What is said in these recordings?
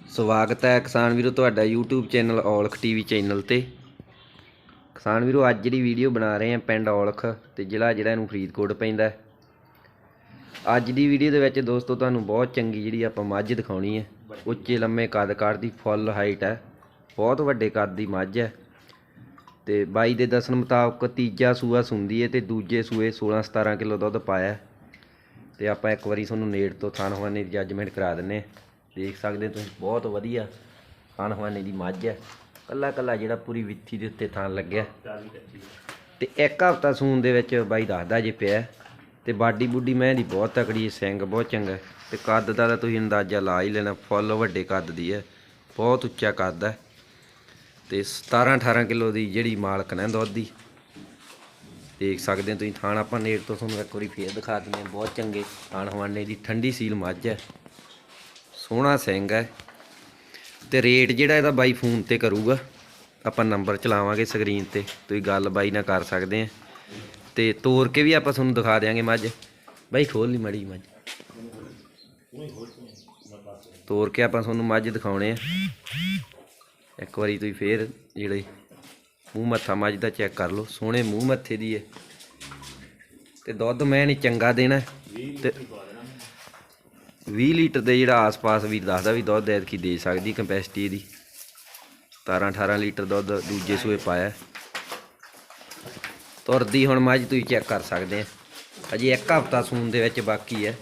ਸਵਾਗਤ ਹੈ ਕਿਸਾਨ ਵੀਰੋ ਤੁਹਾਡਾ YouTube channel Aulakh TV channel ਤੇ। ਕਿਸਾਨ ਵੀਰੋ, ਅੱਜ ਜਿਹੜੀ ਵੀਡੀਓ ਬਣਾ ਰਹੇ ਆ ਪਿੰਡ ਔਲਖ ਤੇ ਜ਼ਿਲ੍ਹਾ ਜਿਹੜਾ ਇਹਨੂੰ ਫਰੀਦਕੋਟ ਪੈਂਦਾ ਅੱਜ ਦੀ ਵੀਡੀਓ ਦੇ ਵਿੱਚ ਦੋਸਤੋ ਤੁਹਾਨੂੰ ਬਹੁਤ ਚੰਗੀ ਜਿਹੜੀ ਆਪਾਂ ਮੱਝ ਦਿਖਾਉਣੀ ਹੈ। ਉੱਚੇ ਲੰਮੇ ਕੱਦ ਕੱਦ ਦੀ ਫੁੱਲ ਹਾਈਟ ਹੈ। ਬਹੁਤ ਵੱਡੇ ਕੱਦ ਦੀ ਮੱਝ ਹੈ। ਤੇ ਬਾਈ ਦੇ ਦੱਸਣ ਮੁਤਾਬਕ ਤੀਜਾ ਸੂਆ ਸੁੰਦੀ ਹੈ ਤੇ ਦੂਜੇ ਸੂਏ 16 17 ਕਿਲੋ ਦੁੱਧ ਪਾਇਆ ਹੈ। ਤੇ ਆਪਾਂ ਇੱਕ ਵਾਰੀ ਤੁਹਾਨੂੰ ਨੇੜ ਤੋਂ ਥਣ ਹਵਾਨੇ ਦੀ ਜੱਜਮੈਂਟ ਕਰਾ ਦਿੰਨੇ ਹਾਂ। ਦੇਖ ਸਕਦੇ ਤੁਸੀਂ ਬਹੁਤ ਵਧੀਆ। ਥਣ ਹਵਾਨੇ ਦੀ ਮੱਝ ਹੈ। ਕੱਲਾ ਕੱਲਾ ਜਿਹੜਾ ਪੂਰੀ ਵਿੱਥੀ ਦੇ ਉੱਤੇ ਥਣ ਲੱਗਿਆ। ਤੇ ਇੱਕ ਹਫਤਾ ਸੂਣ ਦੇ ਵਿੱਚ ਬਾਈ ਦੱਸਦਾ ਜੇ ਪਿਆ। ਤੇ ਬਾਡੀ ਬੁੱਡੀ ਮੈਂ ਦੀ ਬਹੁਤ ਤਕੜੀ ਹੈ ਸਿੰਘ ਬਹੁਤ ਚੰਗਾ ਤੇ ਕੱਦ ਦਾ ਤਾਂ ਤੁਸੀਂ ਅੰਦਾਜ਼ਾ ਲਾ ਹੀ ਲੈਣਾ ਫੁੱਲ ਵੱਡੇ ਕੱਦ ਦੀ ਹੈ। ਬਹੁਤ ਉੱਚਾ ਕੱਦ ਹੈ। ਤੇ 17 18 ਕਿਲੋ ਦੀ ਜਿਹੜੀ ਮਾਲਕ ਨੇ ਦੁੱਧ ਦੀ। ਦੇਖ ਸਕਦੇ ਹੋ ਤੁਸੀਂ ਥਾਣ ਆਪਾਂ ਨੇੜ ਤੋਂ ਤੁਹਾਨੂੰ ਇੱਕ ਵਾਰੀ ਫੇਰ ਦਿਖਾ ਦਿੰਦੇ ਹਾਂ। ਬਹੁਤ ਚੰਗੇ ਥਾਣ ਹਵਾਨੇ ਦੀ ਠੰਡੀ ਸੀਲ ਮੱਝ ਹੈ। ਸੋਹਣਾ ਸਿੰਘ ਹੈ। ਤੇ ਰੇਟ ਜਿਹੜਾ ਇਹਦਾ ਬਾਈ ਫੋਨ ਤੇ ਕਰੂਗਾ, ਆਪਾਂ ਨੰਬਰ ਚਲਾਵਾਂਗੇ ਸਕਰੀਨ ਤੇ, ਤੁਸੀਂ ਗੱਲ ਬਾਈ ਨਾਲ ਕਰ ਸਕਦੇ ਆ। ਤੇ ਤੋਰ ਕੇ ਵੀ ਆਪਾਂ ਤੁਹਾਨੂੰ ਦਿਖਾ ਦਿਆਂਗੇ ਮੱਝ। ਬਾਈ ਖੋਲ ਲਈ ਮੜੀ ਮੱਝ। ਤੋਰ ਕੇ ਆਪਾਂ ਤੁਹਾਨੂੰ ਮੱਝ ਦਿਖਾਉਣੇ ਆ। ਇੱਕ ਵਾਰੀ ਤੁਸੀਂ ਫੇਰ ਜਿਹੜੇ ਮੂੰਹ ਮੱਥਾ ਮੱਝ ਦਾ ਚੈੱਕ ਕਰ ਲਓ। ਸੋਹਣੇ ਮੂੰਹ ਮੱਥੇ ਦੀ ਹੈ। ਤੇ ਦੁੱਧ ਮੈਂ ਨਹੀਂ ਚੰਗਾ ਦੇਣਾ। ਤੇ 20 ਲੀਟਰ ਦੇ ਜਿਹੜਾ ਆਸ-ਪਾਸ ਵੀ ਦੱਸਦਾ ਵੀ ਦੁੱਧ ਐਤਕੀ ਦੇ ਸਕਦੀ ਕੈਪੈਸਿਟੀ ਇਹਦੀ। 17 18 ਲੀਟਰ ਦੁੱਧ ਦੂਜੇ ਸੂਏ ਪਾਇਆ। ਤੁਰਦੀ ਹੁਣ ਮੱਝ ਤੁਸੀਂ ਚੈੱਕ ਕਰ ਸਕਦੇ ਆ। ਅਜੇ ਇੱਕ ਹਫਤਾ ਸੂਨ ਦੇ ਵਿੱਚ ਬਾਕੀ ਹੈ।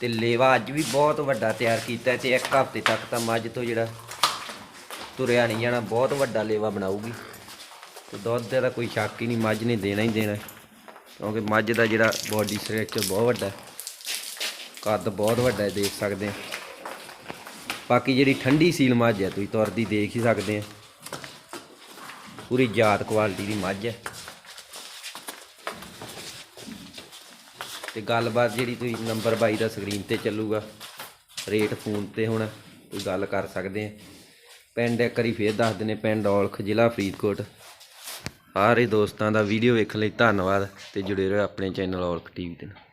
ਤੇ ਲੇਵਾ ਅੱਜ ਵੀ ਬਹੁਤ ਵੱਡਾ ਤਿਆਰ ਕੀਤਾ ਹੈ ਤੇ ਇੱਕ ਹਫ਼ਤੇ ਤੱਕ ਤਾਂ ਮੱਝ ਤੋਂ ਜਿਹੜਾ ਤੁਰਿਆ ਨਹੀਂ ਜਾਣਾ, ਬਹੁਤ ਵੱਡਾ ਲੇਵਾ ਬਣਾਊਗੀ। ਤੇ ਦੁੱਧ ਦਾ ਕੋਈ ਸ਼ੱਕ ਹੀ ਨਹੀਂ ਮੱਝ ਨੇ ਦੇਣਾ ਹੀ ਦੇਣਾ। ਕਿਉਂਕਿ ਮੱਝ ਦਾ ਜਿਹੜਾ ਬੋਡੀ ਸਟਰਕਚਰ ਬਹੁਤ ਵੱਡਾ। ਹੈ ਕੱਦ ਬਹੁਤ ਵੱਡਾ ਹੈ, ਦੇਖ ਸਕਦੇ ਆ ਬਾਕੀ ਜਿਹੜੀ ਠੰਡੀ ਸੀਲ ਮੱਝ ਹੈ, ਤੁਸੀਂ ਤੁਰਦੀ ਦੇਖ ਹੀ ਸਕਦੇ ਆ ਪੂਰੀ ਜਾਤ ਕੁਆਲਿਟੀ ਦੀ ਮੱਝ ਹੈ। ਤੇ ਗੱਲਬਾਤ ਜਿਹੜੀ ਤੁਸੀਂ ਨੰਬਰ 22 ਦਾ ਸਕਰੀਨ ਤੇ ਚੱਲੂਗਾ, ਰੇਟ ਫੋਨ ਤੇ ਹੁਣ ਕੋਈ ਗੱਲ ਕਰ ਸਕਦੇ ਆ ਪਿੰਡ ਇੱਕ ਵਾਰੀ ਫੇਰ ਦੱਸ ਦਿੰਦੇ ਪਿੰਡ ਔਲਖ, ਜ਼ਿਲ੍ਹਾ ਫਰੀਦਕੋਟ। ਸਾਰੇ ਦੋਸਤਾਂ ਦਾ ਵੀਡੀਓ ਵੇਖਣ ਲਈ ਧੰਨਵਾਦ, ਤੇ ਜੁੜੇ ਰਹੋ ਆਪਣੇ ਚੈਨਲ ਔਲਖ ਟੀਵੀ ਦੇ ਨਾਲ।